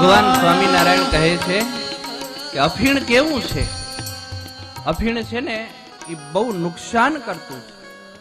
ભગવાન સ્વામિનારાયણ કહે છે કે અફીણ કેવું છે? અફીણ છે ને એ બહુ નુકસાન કરતું છે.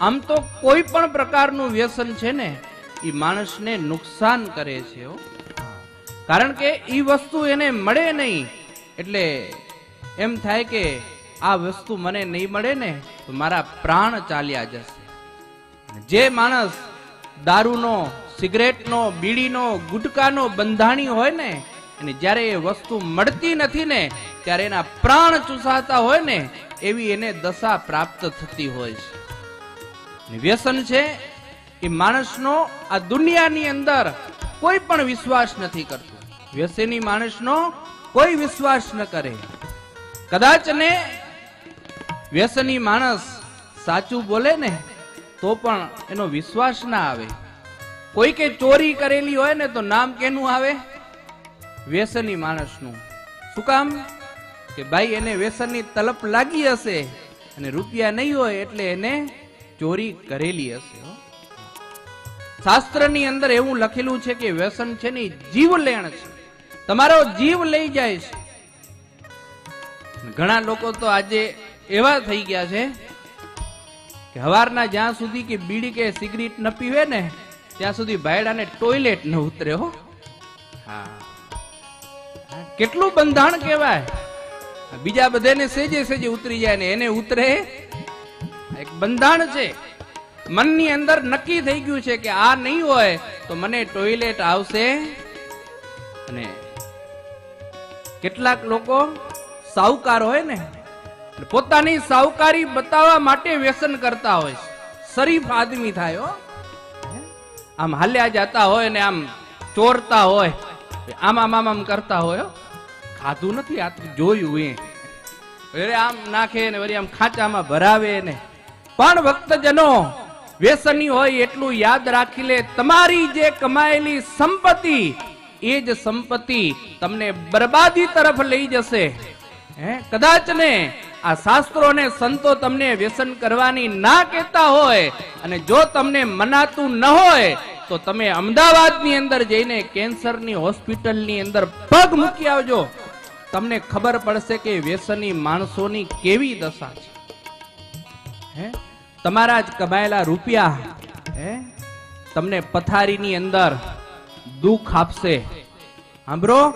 આમ તો કોઈ પણ પ્રકારનું વ્યસન છે ને એ માણસને નુકસાન કરે છે કારણ કે એ વસ્તુ એને મળે નહીં. એટલે એમ થાય કે આ વસ્તુ મને નહીં મળે ને તો મારા પ્રાણ ચાલ્યા જશે. જે માણસ દારૂનો સિગરેટનો, બીડીનો, ગુટકાનો બંધાણી હોય ને, અને જ્યારે એ વસ્તુ મળતી નથી ને, ત્યારે એના પ્રાણ ચૂસાતા હોય ને, એવી એને દશા પ્રાપ્ત થતી હોય છે. વ્યસન છે એ માણસનો આ દુનિયાની અંદર કોઈ પણ વિશ્વાસ નથી કરતો. વ્યસની માણસનો કોઈ વિશ્વાસ ન કરે. કદાચ ને વ્યસની માણસ સાચું બોલે ને, તો પણ એનો વિશ્વાસ ના આવે. કોઈ કે ચોરી કરેલી હોય ને તો નામ કેનું આવે? વ્યસની માણસનું. શું કામ? કે ભાઈ, એને વ્યસનની તલપ લાગી હશે અને રૂપિયા નહીં હોય એટલે એને ચોરી કરેલી હશે શાસ્ત્રની અંદર એવું લખેલું છે કે વ્યસન છે ને જીવલેણ છે. તમારો જીવ લઈ જાય છે. ઘણા લોકો તો આજે એવા થઈ ગયા છે કે હવારના જ્યાં સુધી કે બીડી કે સિગરેટ ન પીવે ને ત્યાં સુધી ભાયડાને ટોયલેટ ન ઉતરે હો. હા. હા, કેટલું બંધાણ કહેવાય? બીજા બધાને સેજે સેજે ઉતરી જાય ને એને ઉતરે. એક બંધાણ છે. મનની અંદર નક્કી થઈ ગયું છે કે આ નહીં હોય તો મને ટોયલેટ આવશે. અને કેટલાક લોકો સાહુકાર હોય ને પોતાની સાહુકારી બતાવવા માટે વ્યસન કરતા હોય શરીફ આદમી થાય હો. આમ હાલ્યા જતા હોય ને આમ ચોરતા હોય. આમ આમ આમ આમ કરતા હોય ખાધું નથી આ જોયું એ. આમ નાખે ને વળી આમ ખાંચામાં ભરાવે ને. પણ ભક્તજનો, વ્યસની હોય એટલું યાદ રાખી લે. તમારી જે કમાયેલી સંપત્તિ, એ જ સંપત્તિ તમને બરબાદી તરફ લઈ જશે. હે? કદાચ ને આ શાસ્ત્રો ને સંતો તમને વ્યસન કરવાની ના કહેતા હોય અને જો તમને મનાતું ન હોય, તો તમે અમદાવાદની અંદર જઈને કેન્સરની હોસ્પિટલની અંદર પગ મૂકી આવજો. તમને ખબર પડશે કે વ્યસની માણસોની કેવી દશા છે. હે? તમારા જ કમાયેલા રૂપિયા, હે? તમને પથારીની અંદર દુઃખ આપશે. સાંભળો?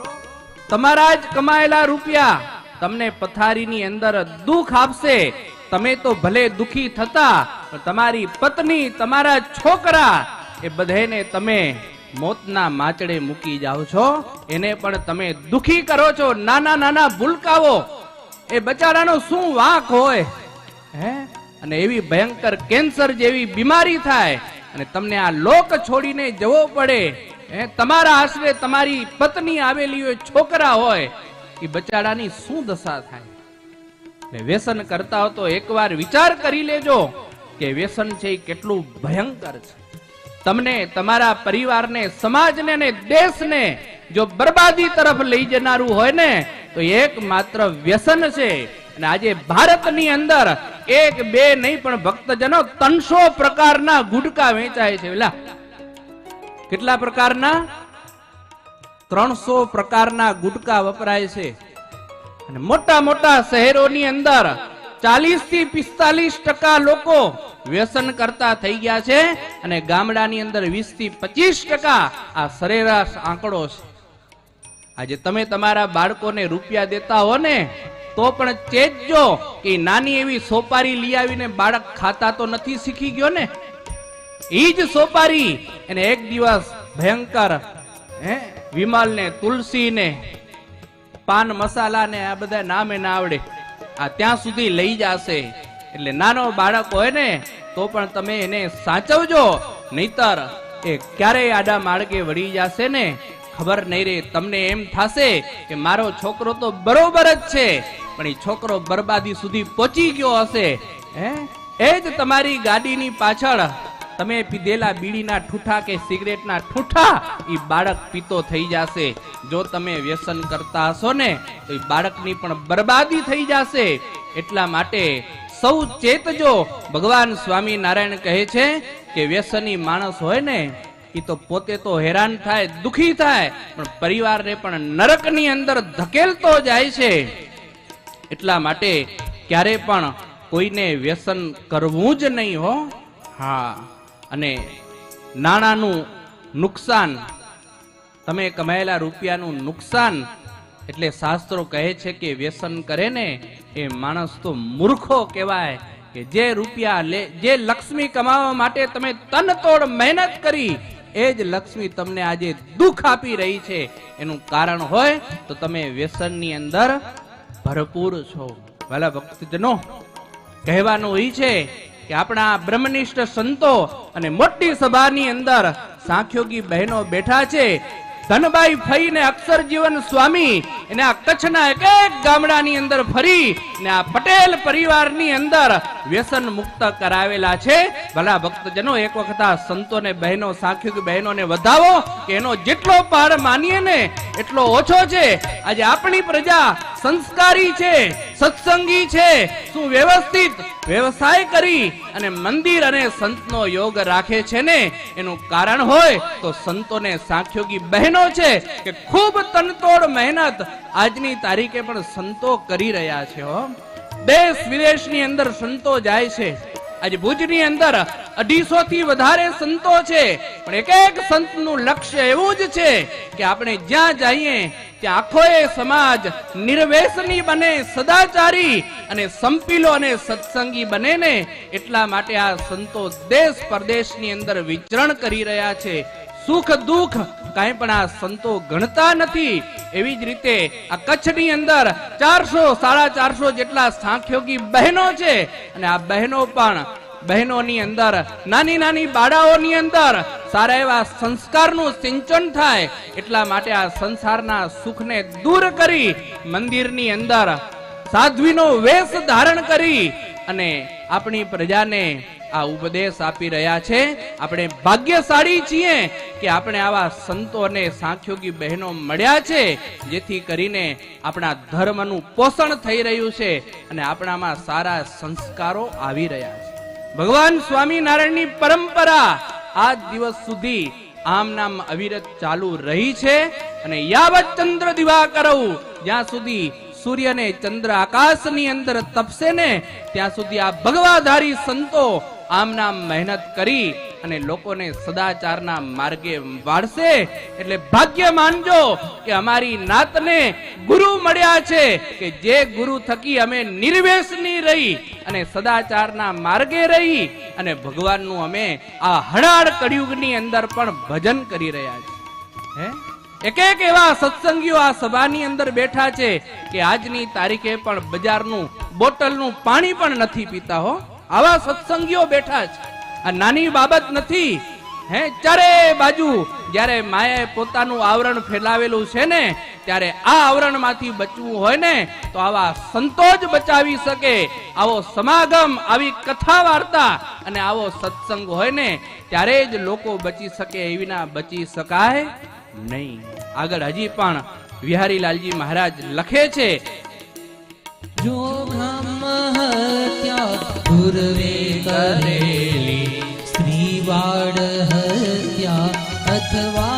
તમારા જ કમાયેલા રૂપિયા તમને પથારીની અંદર દુઃખ આપશે. તમે તો ભલે દુખી થતા, પણ તમારી પત્ની, તમારા છોકરા, એ બધાને તમે મોતના માચડે મૂકી જાઓ છો. એને પણ તમે દુખી કરો છો. નાના નાના ભૂલકાઓ, એ બચારાનો શું વાંક હોય? હે? અને એવી ભયંકર કેન્સર જેવી બીમારી થાય, અને તમને આ લોક છોડીને જવો પડે. હે? તમારા આશરે તમારી પત્ની આવેલી હોય, છોકરા હોય એ બચારાની શું દશા થાય? વ્યસન કરતા હો એકવાર વિચાર કરી લેજો કે વ્યસન છે કેટલું ભયંકર છે. તમને તમારા પરિવારને, સમાજને ને દેશને જો બરબાદી તરફ લઈ જનારું હોય ને, તો એક માત્ર વ્યસન છે. અને આજે ભારતની અંદર એક, બે નહીં પણ ભક્તજનો ત્રણસો પ્રકારના ગુટકા વેચાય છે. કેટલા પ્રકારના? ત્રણસો પ્રકારના ગુટકા વપરાય છે. અને મોટા મોટા શહેરોની અંદર ચાલીસથી પિસ્તાલીસ ટકા લોકો વ્યસન કરતા થઈ ગયા છે અને ગામડાની અંદર વીસથી પચીસ ટકા આ સરેરાશ આંકડો છે. આજે તમે તમારા બાળકોને રૂપિયા દેતા હો ને, તો પણ ચેતજો કે નાની એવી સોપારી લઈ આવીને બાળક ખાતા તો નથી શીખી ગયો ને? એ જ સોપારી એને એક દિવસ ભયંકર, હે? વિમલ ને તુલસી ને પાન મસાલા ને આ બધા નામે ના આવડે. આ ત્યાં સુધી લઈ જશે. એટલે નાનો બાળક હોય ને, તો પણ તમે એને સાચવજો. નહીતર એ ક્યારેય આડા માળકે વળી જશે ને, ખબર નહીં રે, તમને એમ થશે કે મારો છોકરો તો બરોબર જ છે. પણ એ છોકરો બરબાદી સુધી પહોંચી ગયો હશે. હે? એ જ તમારી ગાડીની પાછળ તમે પીધેલા બીડીના ઠૂઠા કે સિગરેટના ઠૂઠા એ બાળક પીતો થઈ જશે. જો તમે વ્યસન કરતા હશો ને, તો એ બાળકની પણ બરબાદી થઈ જશે. એટલા માટે સૌ ચેતજો ભગવાન સ્વામિનારાયણ કહે છે કે વ્યસની માણસ હોય ને એ તો પોતે તો હેરાન થાય, દુખી થાય, પણ પરિવારને પણ નરકની અંદર ધકેલતો જાય છે. એટલા માટે ક્યારે પણ કોઈને વ્યસન કરવું જ નહીં હો. હા. અને નાણાંનું નુકસાન, તમે કમાયેલા રૂપિયાનું નુકસાન, એટલે શાસ્ત્રો કહે છે કે વ્યસન કરે ને એ માણસ તો મૂર્ખો કહેવાય કે જે રૂપિયા લે, જે લક્ષ્મી કમાવા માટે તમે તનતોડ મહેનત કરી, એ જ લક્ષ્મી તમને આજે દુઃખ આપી રહી છે. એનું કારણ હોય તો તમે વ્યસનની અંદર ભરપૂર છો. વાલા ભક્તજનો, કહેવાનું એ છે કે આપણા બ્રહ્મનિષ્ઠ સંતો અને મોટી સભાની અંદર સાંખ્યોગી બહેનો બેઠા છે. ધનભાઈ ફઈ ને અક્ષર જીવન સ્વામી એને આ કચ્છના એક એક ગામડાની અંદર ફરી ને આ પટેલ પરિવારની અંદર વ્યસન મુક્ત કરાવેલા છે. ભલા ભક્તજનો, એક વખત આ સંતો ને બહેનો, સાંખ્યોગી બહેનોને વધાવો કે એનો જેટલો પાર માનીએ ને એટલો ઓછો છે. આજે આપણી પ્રજા સંસ્કારી છે, સત્સંગી છે, સુવ્યવસ્થિત વ્યવસાય કરી અને મંદિર અને સંતનો યોગ રાખે છે ને, એનું કારણ હોય તો સંતોને સાંખ્યોગી બહેનો છે કે ખૂબ તનતોડ મહેનત આજની તારીખે પણ સંતો કરી રહ્યા છે હો. દેશ વિદેશની અંદર સંતો જાય છે. આજે ભુજની અંદર અઢીસો થી વધારે સંતો છે. પણ એક એક સંતનું લક્ષ્ય એવું જ છે કે આપણે જ્યાં જઈએ ત્યાં આખો એ સમાજ નિર્વેશની બને, સદાચારી અને સંપીલો અને સત્સંગી બને ને એટલા માટે આ સંતો દેશ પરદેશની અંદર વિચરણ કરી રહ્યા છે. સુખ દુઃખ કાંઈ પણ આ સંતો ગણતા નથી. એવી જ રીતે આ કચ્છની અંદર ચારસો, સાડા ચારસો જેટલા સાંખ્યોગી બહેનો છે. અને આ બહેનો પણ બહેનોની અંદર, નાની નાની બાળાઓની અંદર સારા એવા સંસ્કારનું સિંચન થાય. એટલા માટે આ સંસારના સુખને દૂર કરી મંદિરની અંદર સાધ્વીનો વેશ ધારણ કરી અને આપણી પ્રજાને આ ઉપદેશ આપી રહ્યા છે. આપણે ભાગ્યશાળી છીએ કે આપણે આવા સંતો અને સાંખ્યોગી બહેનો મળ્યા છે, જેથી કરીને આપણા ધર્મનું પોષણ થઈ રહ્યું છે અને આપણામાં સારા સંસ્કારો આવી રહ્યા છે. ભગવાન સ્વામિનારાયણની પરંપરા આજ દિવસ સુધી આમ નામ અવિરત ચાલુ રહી છે અને યાવત ચંદ્ર દિવા કરવું જ્યાં સુધી સૂર્યને ચંદ્ર આકાશની અંદર તપશે ને, ત્યાં સુધી આ ભગવાધારી સંતો આમ નામ મહેનત કરી અને લોકોને સદાચારના માર્ગે વાળશે. એટલે ભાગ્ય માનજો કે અમારી નાતને ગુરુ મળ્યા છે કે જે ગુરુ થકી અમે નિર્વેશની રહી અને સદાચારના માર્ગે રહી અને ભગવાનનું અમે આ હળાળ કળિયુગની અંદર પણ ભજન કરી રહ્યા છીએ. હે? એક એક એવા સત્સંગીઓ આ સભાની અંદર બેઠા છે કે આજની તારીખે પણ બજારનું, બોટલનું પાણી પણ નથી પીતા હો. આવા સત્સંગીઓ બેઠા છે. આ નાની બાબત નથી. હે, ચારે બાજુ જ્યારે માએ પોતાનું આવરણ ફેલાવેલું છે ને, ત્યારે આ આવરણમાંથી બચવું હોય ને, તો આવા સંતો જ બચાવી શકે. આવો સમાગમ, આવી કથા વાર્તા અને આવો સત્સંગ હોય ને, ત્યારે જ લોકો બચી શકે એવી ના બચી શકાય નહીં. આગળ હજી પણ વિહારીલાલજી મહારાજ લખે છે, જો બ્રહ્મ હત્યા પૂર્વે કરેલી સ્ત્રીવાડ હત્યા અથવા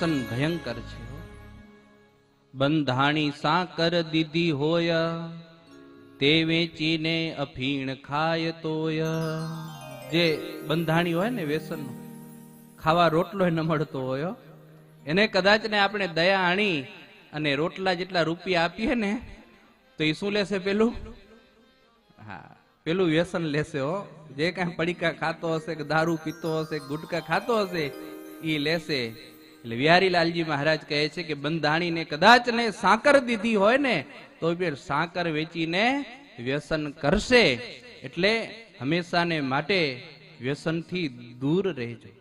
વ્યસન ભયંકર છે. બંધાણી સાકર દીધી હોય, તે વેચીને અફીણ ખાય તોય. જે બંધાણી હોય ને વ્યસન ખાવા રોટલો ન મળતો હોય એને કદાચ ને આપણે દયા આણી અને રોટલા જેટલા રૂપિયા આપીએ ને, તો એ શું લેશે પેલું? હા, પેલું વ્યસન લેશે, હો. જે કાંઈ પડીકા ખાતો હશે કે દારૂ પીતો હશે ગુટકા ખાતો હશે એ લેશે. એટલે વિહારીલાલજી મહારાજ કહે છે કે બંધાણીને કદાચ ને સાકર દીધી હોય ને, તો બી સાકર વેચીને વ્યસન કરશે. એટલે હંમેશાને માટે વ્યસનથી દૂર રહેજો.